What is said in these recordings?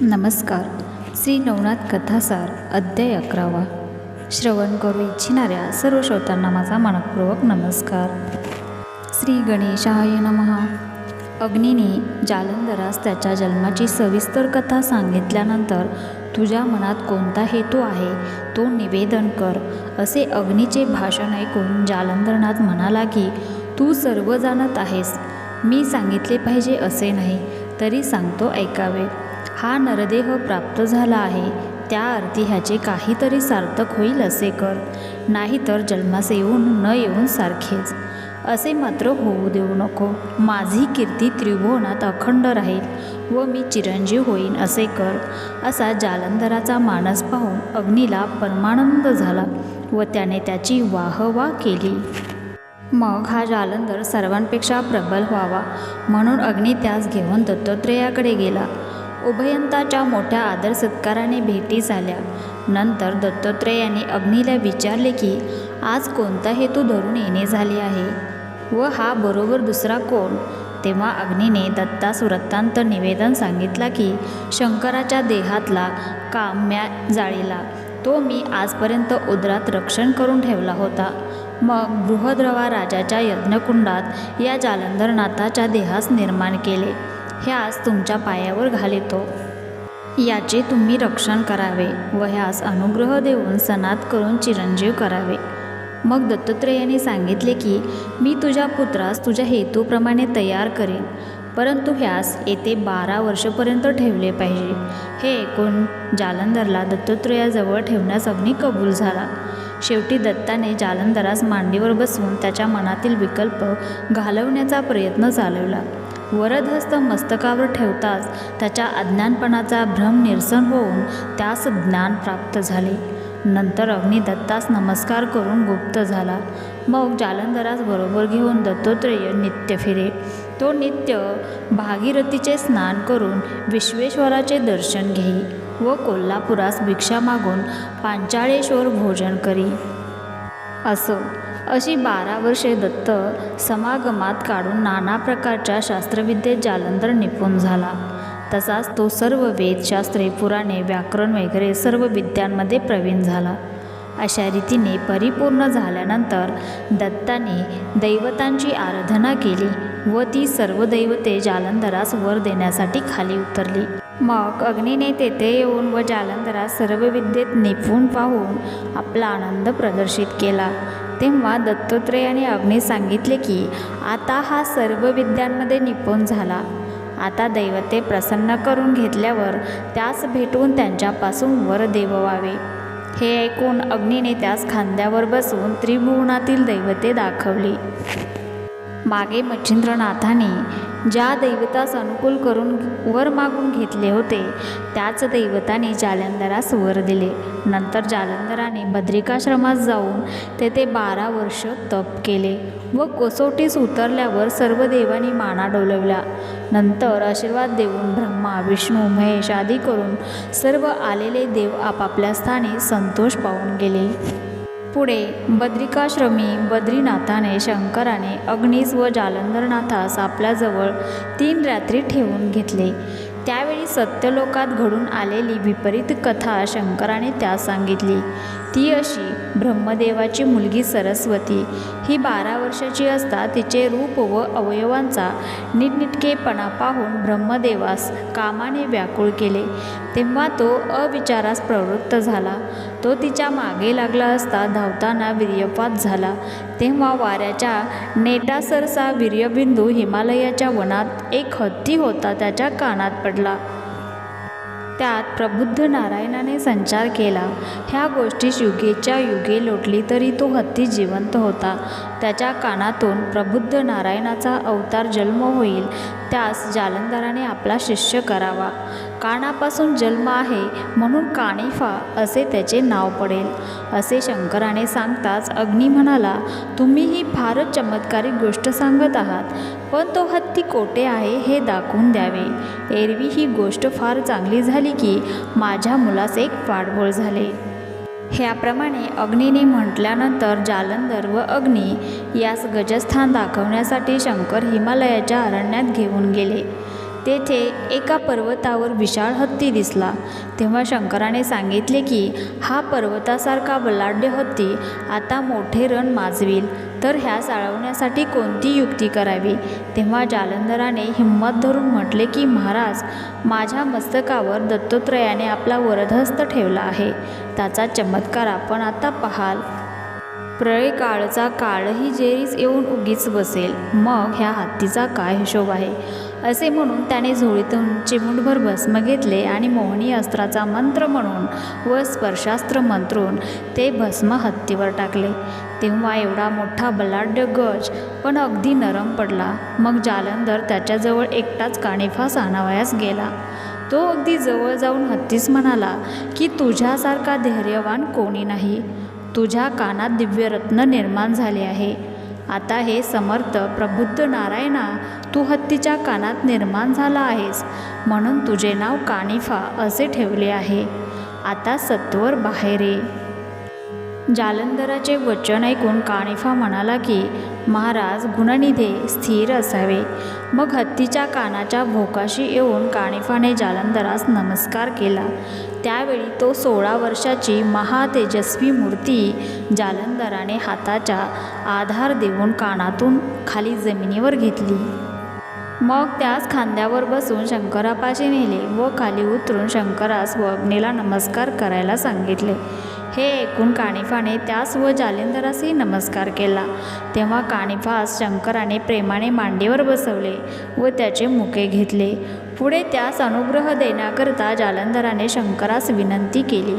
नमस्कार. श्री नवनाथ कथासार अध्याय अकरावा. श्रवण करू इच्छिणाऱ्या सर्व श्रोतांना माझा मनपूर्वक नमस्कार. श्री गणेशाय नमः. अग्नीने जालंधरास त्याच्या जन्माची सविस्तर कथा सांगितल्यानंतर तुझ्या मनात कोणता हेतू आहे तो निवेदन कर असे अग्नीचे भाषण ऐकून जालंधरनाथ म्हणाला की तू सर्व जाणत आहेस. मी सांगितले पाहिजे असे नाही तरी सांगतो ऐकावे. हा नरदेह प्राप्त झाला आहे त्या अर्थी ह्याचे काहीतरी सार्थक होईल असे कर. नाहीतर जन्मास येऊन न येऊन सारखेच. असे मात्र होऊ देऊ नको. माझी कीर्ती त्रिभुवनात अखंड राहील व मी चिरंजीव होईन असे कर. असा जालंधराचा मानस पाहून अग्नीला परमानंद झाला व त्याने त्याची वाहवा केली. मग हा जालंधर सर्वांपेक्षा प्रबल व्हावा म्हणून अग्नी त्यास घेऊन दत्तात्रेयाकडे गेला. उभयंताच्या मोठ्या आदर सत्काराने भेटी झाल्या. नंतर दत्तात्रेयाने अग्नीला विचारले की आज कोणता हेतू धरून येणे झाले आहे? व हा बरोबर दुसरा कोण? तेव्हा अग्नीने दत्तास वृत्तांत निवेदन सांगितला की शंकराच्या देहातला काम्या जाळीला. तो मी आजपर्यंत उदरात रक्षण करून ठेवला होता. मग बृहद्रवा राजाच्या यज्ञकुंडात या जालंधरनाथाच्या देहास निर्माण केले. ह्यास तुमच्या पायावर घालितो. याचे तुम्ही रक्षण करावे व ह्यास अनुग्रह देऊन सनात करून चिरंजीव करावे. मग दत्तात्रेयाने सांगितले की मी तुझ्या पुत्रास तुझ्या हेतूप्रमाणे तयार करेन परंतु ह्यास येथे बारा वर्षपर्यंत ठेवले पाहिजे. हे ऐकून जालंधरला दत्तात्रेयाजवळ ठेवण्यास अग्नी कबूल झाला. शेवटी दत्ताने जालंधरास मांडीवर बसवून त्याच्या मनातील विकल्प घालवण्याचा प्रयत्न चालवला. वरदहस्त मस्तकावर ठेवताच त्याच्या अज्ञानपणाचा भ्रम निरसन होऊन त्यास ज्ञान प्राप्त झाले. नंतर अग्निदत्तास नमस्कार करून गुप्त झाला. मग जालंधरास बरोबर घेऊन दत्तोत्रेय नित्य फिरे. तो नित्य भागीरथीचे स्नान करून विश्वेश्वराचे दर्शन घेई व कोल्हापुरास भिक्षा मागून पांचाळेश्वर भोजन करी. असो अशी बारा वर्षे दत्त समागमात काढून नाना प्रकारच्या शास्त्रविद्येत जालंधर निपुण झाला. तसाच तो सर्व वेदशास्त्रे पुराणे व्याकरण वगैरे सर्व विद्यांमध्ये प्रवीण झाला. अशा रीतीने परिपूर्ण झाल्यानंतर दत्ताने दैवतांची आराधना केली व ती सर्व दैवते जालंधरास वर देण्यासाठी खाली उतरली. मग अग्नीने तेथे येऊन व जालंधरास सर्व विद्येत निपुण पाहून आपला आनंद प्रदर्शित केला. तेव्हा दत्तात्रेयाने अग्नी सांगितले की आता हा सर्व विद्यांमध्ये निपुण झाला. आता दैवते प्रसन्न करून घेतल्यावर त्यास भेटून त्यांच्यापासून वर देववावे. हे ऐकून अग्नीने त्यास खांद्यावर बसून त्रिभुवनातील दैवते दाखवली. मागे मच्छिंद्रनाथाने ज्या दैवतास अनुकूल करून वर मागून घेतले होते त्याच दैवताने जालंधरास वर दिले. नंतर जालंधराने बद्रिकाश्रमात जाऊन तेथे बारा वर्ष तप केले व कसोटीस उतरल्यावर सर्व देवांनी माना डोलवल्या. नंतर आशीर्वाद देऊन ब्रह्मा विष्णू महेश आदी करून सर्व आलेले देव आपापल्या स्थानी संतोष पाहून गेले. पुढे बद्रिकाश्रमी बद्रीनाथाने शंकराने अग्नीस व जालंधरनाथास आपल्याजवळ तीन रात्री ठेवून घेतले. त्यावेळी सत्यलोकात घडून आलेली विपरीत कथा शंकराने त्यास सांगितली. ती अशी ब्रह्मदेवाची मुलगी सरस्वती. ही बारा वर्षाची असता तिचे रूप व अवयवांचा नीटनिटकेपणा पाहून ब्रह्मदेवास कामाने व्याकुळ केले. तेव्हा तो अविचारास प्रवृत्त झाला. तो तिच्यामागे लागला असता धावताना वीर्यपात झाला. तेव्हा वाऱ्याच्या नेटासरसा वीर्यबिंदू हिमालयाच्या वनात एक हत्ती होता त्याच्या कानात पडला. त्यात प्रबुद्ध नारायणाने संचार केला. ह्या गोष्टी युगेच्या युगे लोटली तरी तो हत्ती जिवंत होता. त्याच्या कानातून प्रबुद्ध नारायणाचा अवतार जन्म होईल त्यास जालंधराने आपला शिष्य करावा. कानापासून जन्म आहे म्हणून कानिफा असे त्याचे नाव पडेल. असे शंकराने सांगताच अग्नी म्हणाला तुम्ही ही फारच चमत्कारिक गोष्ट सांगत आहात. पण तो हत्ती कोठे आहे हे दाखवून द्यावे. एरवी ही गोष्ट फार चांगली झाली की माझ्या मुलास एक पाठबोळ झाले ह्याप्रमाणे अग्नीने म्हटल्यानंतर जालंधर व अग्नी यास गजस्थान दाखवण्यासाठी शंकर हिमालयाच्या अरण्यात घेऊन गेले. तेथे एका पर्वतावर विशाळ हत्ती दिसला. तेव्हा शंकराने सांगितले की हा पर्वतासारखा बलाढ्य हत्ती आता मोठे रण माजवील. तर ह्या साळवण्यासाठी कोणती युक्ती करावी? तेव्हा जालंधराने हिंमत धरून म्हटले की महाराज माझ्या मस्तकावर दत्तोत्रयाने आपला वरदहस्त ठेवला आहे. त्याचा चमत्कार आपण आता पाहाल. प्रळयकाळचा काळही जेरीस येऊन उगीच बसेल. मग ह्या हत्तीचा काय हिशोब आहे? असे म्हणून त्याने झोळीतून चिमुटभर भस्म घेतले आणि मोहनी अस्त्राचा मंत्र म्हणून व स्पर्शास्त्र मंत्रून ते भस्म हत्तीवर टाकले. तेव्हा एवढा मोठा बलाढ्य गज पण अगदी नरम पडला. मग जालंधर त्याच्याजवळ एकटाच काणेफास आणावयास गेला. तो अगदी जवळ जाऊन हत्तीस म्हणाला की तुझ्यासारखा धैर्यवान कोणी नाही. तुझ्या कानात दिव्यरत्न निर्माण झाले आहे. आता हे समर्थ प्रबुद्ध नारायणा तू हत्तीच्या कानात निर्माण झाला आहेस. म्हणून तुझे नाव कानिफा असे ठेवले आहे. आता सत्वर बाहेर ये. जालंधराचे वचन ऐकून कानिफा म्हणाला की महाराज गुणनिधे स्थिर असावे. मग हत्तीच्या कानाच्या भोकाशी येऊन कानिफाने जालंधरास नमस्कार केला. त्यावेळी तो सोळा वर्षाची महातेजस्वी मूर्ती जालंधराने हाताचा आधार देऊन कानातून खाली जमिनीवर घेतली. मग त्यास खांद्यावर बसून शंकरापाशी नेले व खाली उतरून शंकरास व अग्नीला नमस्कार करायला सांगितले. हे ऐकून कानिफाने त्यास व जालिंदरासही नमस्कार केला. तेव्हा कानिफास शंकराने प्रेमाने मांडीवर बसवले व त्याचे मुके घेतले. पुढे त्यास अनुग्रह देण्याकरता जालंधराने शंकरास विनंती केली.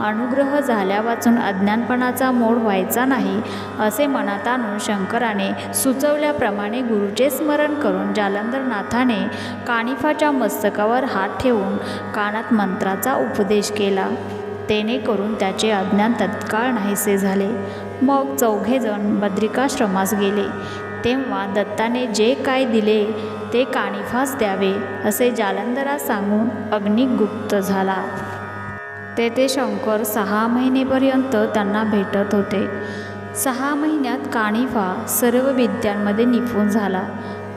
अनुग्रह झाल्या वाचून अज्ञानपणाचा मोड व्हायचा नाही असे मनात आणून शंकराने सुचवल्याप्रमाणे गुरुचे स्मरण करून जालंधरनाथाने कानिफाच्या मस्तकावर हात ठेवून कानात मंत्राचा उपदेश केला. तेने करून त्याचे अज्ञान तत्काळ नाहीसे झाले. मग चौघेजण बद्रिकाश्रमास गेले. तेव्हा दत्ताने जे काय दिले ते कानिफास द्यावे असे जालंधरास सांगून अग्निगुप्त झाला. तेथे शंकर सहा महिनेपर्यंत त्यांना भेटत होते. सहा महिन्यात कानिफा सर्व विद्यांमध्ये निपुण झाला.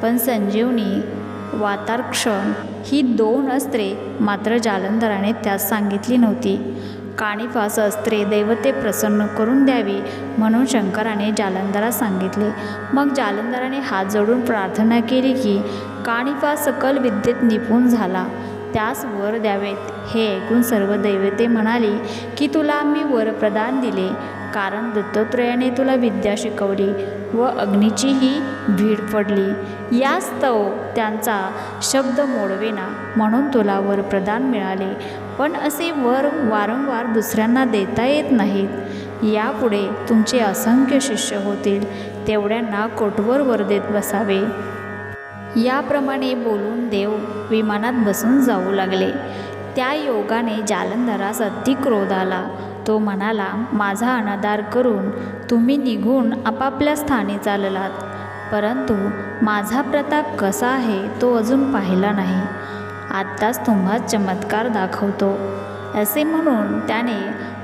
पण संजीवनी वातारक्षण ही दोन अस्त्रे मात्र जालंधराने त्यास सांगितली नव्हती. कानिफास अस्त्रे दैवते प्रसन्न करून द्यावी म्हणून शंकराने जालंधरास सांगितले. मग जालंधराने हात जोडून प्रार्थना केली की कानिफा सकल विद्येत निपुण झाला. त्यास वर द्यावेत. हे ऐकून सर्व दैवते म्हणाली की तुला मी वर प्रदान दिले. कारण दत्तत्रयाने तुला विद्या शिकवली व अग्नीचीही भीड पडली. यास्तव त्यांचा शब्द मोडवेना म्हणून तुला वरप्रदान मिळाले. पण असे वर वारंवार दुसऱ्यांना देता येत नाहीत. यापुढे तुमचे असंख्य शिष्य होतील तेवढ्यांना कोटवर वर देत बसावे? याप्रमाणे बोलून देव विमानात बसून जाऊ लागले. त्या योगाने जालंधरास अति क्रोध आला. तो म्हणाला माझा अनादार करून तुम्ही निघून आपापल्या स्थानी चाललात. परंतु माझा प्रताप कसा आहे तो अजून पाहिला नाही. आत्ताच तुम्हा चमत्कार दाखवतो. असे म्हणून त्याने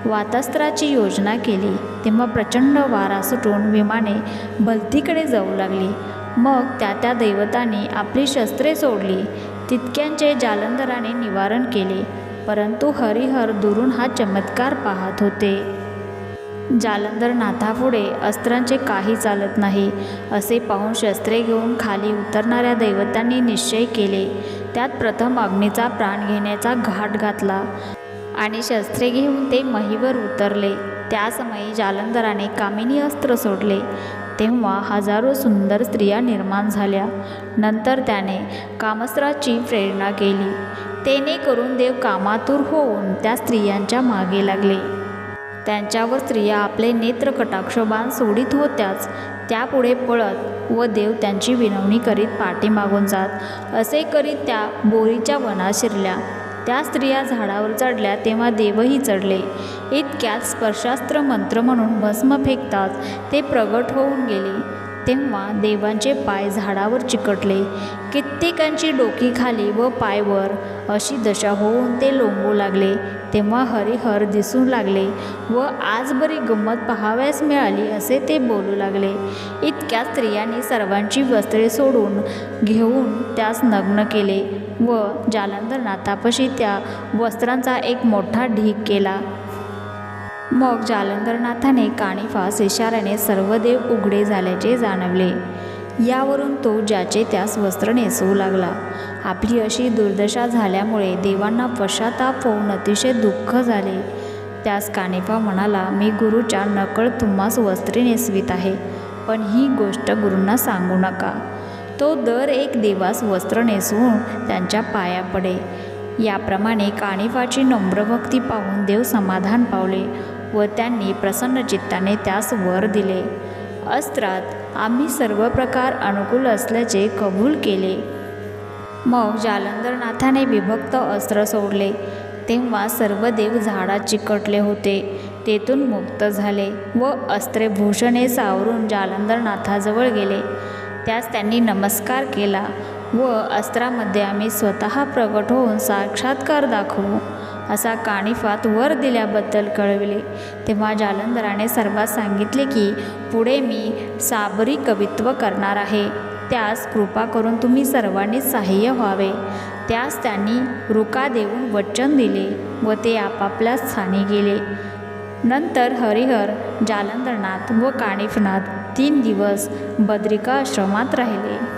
वातास्त्राची योजना केली. तेव्हा प्रचंड वारा सुटून विमाने भलतीकडे जाऊ लागली. मग त्या त्या दैवतांनी आपली शस्त्रे सोडली. तितक्यांचे जालंधराने निवारण केले. परंतु हरिहर दुरून हा चमत्कार पाहत होते. जालंधर नाथापुढे अस्त्रांचे काही चालत नाही असे पाहून शस्त्रे घेऊन खाली उतरणाऱ्या दैवतांनी निश्चय केले. त्यात प्रथम अग्नीचा प्राण घेण्याचा घाट घातला आणि शस्त्रे घेऊन ते महीवर उतरले. त्यासमयी जालंधराने कामिनी अस्त्र सोडले. तेव्हा हजारो सुंदर स्त्रिया निर्माण झाल्या. नंतर त्याने कामस्त्राची प्रेरणा केली. तेने करून देव कामातूर होऊन त्या स्त्रियांच्या मागे लागले. त्यांच्यावर स्त्रिया आपले नेत्र कटाक्षबाण सोडित होत्याच. त्यापुढे पळत व देव त्यांची विनवणी करीत पाठीमागून जात. असे करीत त्या बोरीच्या वनात शिरल्या. त्या स्त्रिया झाडावर चढल्या तेव्हा देवही चढले. इतक्यात स्पर्शास्त्र मंत्र म्हणून भस्म फेकताच ते प्रगट होऊन गेले. तेव्हा देवांचे पाय झाडावर चिकटले. कित्येकांची डोकी खाली व पायवर अशी दशा होऊन ते लोंबू लागले. तेव्हा हरिहर दिसू लागले व आज बरी गंमत पहावयास मिळाली असे ते बोलू लागले. इतक्या स्त्रियांनी सर्वांची वस्त्रे सोडून घेऊन त्यास नग्न केले व जालंधरनाथापाशी त्या वस्त्रांचा एक मोठा ढीक केला. मग जालंधरनाथाने कानिफास इशाऱ्याने सर्व देव उघडे झाल्याचे जाणवले. यावरून तो ज्याचे त्यास वस्त्र नेसवू लागला. आपली अशी दुर्दशा झाल्यामुळे देवांना पश्चाताप होऊन अतिशय दुःख झाले. त्यास कानिफा म्हणाला मी गुरुच्या नकळ तुम्हास वस्त्रे नेसवीत आहे पण ही गोष्ट गुरूंना सांगू नका. तो दर एक देवास वस्त्र नेसवून त्यांच्या पाया पडे. याप्रमाणे कानिफाची नम्रभक्ती पाहून देव समाधान पावले. व त्यांनी प्रसन्न चित्ताने त्यास वर दिले. अस्त्रात आम्ही सर्व प्रकार अनुकूल असल्याचे कबूल केले. मग जालंधरनाथाने विभक्त अस्त्र सोडले. तेव्हा सर्व देव झाडात चिकटले होते. तेथून मुक्त झाले व अस्त्रे भूषणे सावरून जालंधरनाथाजवळ गेले. त्यास त्यांनी नमस्कार केला व अस्त्रामध्ये आम्ही स्वतः प्रगट होऊन साक्षात्कार दाखवू. असा कानिफात वर दिल्याबद्दल कळविले. तेव्हा जालंधराने सर्वात सांगितले की पुढे मी साबरी कवित्व करणार आहे. त्यास कृपा करून तुम्ही सर्वांनी सहाय्य व्हावे. त्यास त्यांनी रुका देऊन वचन दिले व ते आपापल्या स्थानी गेले. नंतर हरिहर जालंधरनाथ व काणिफनाथ तीन दिवस बद्रिका आश्रमात राहिले.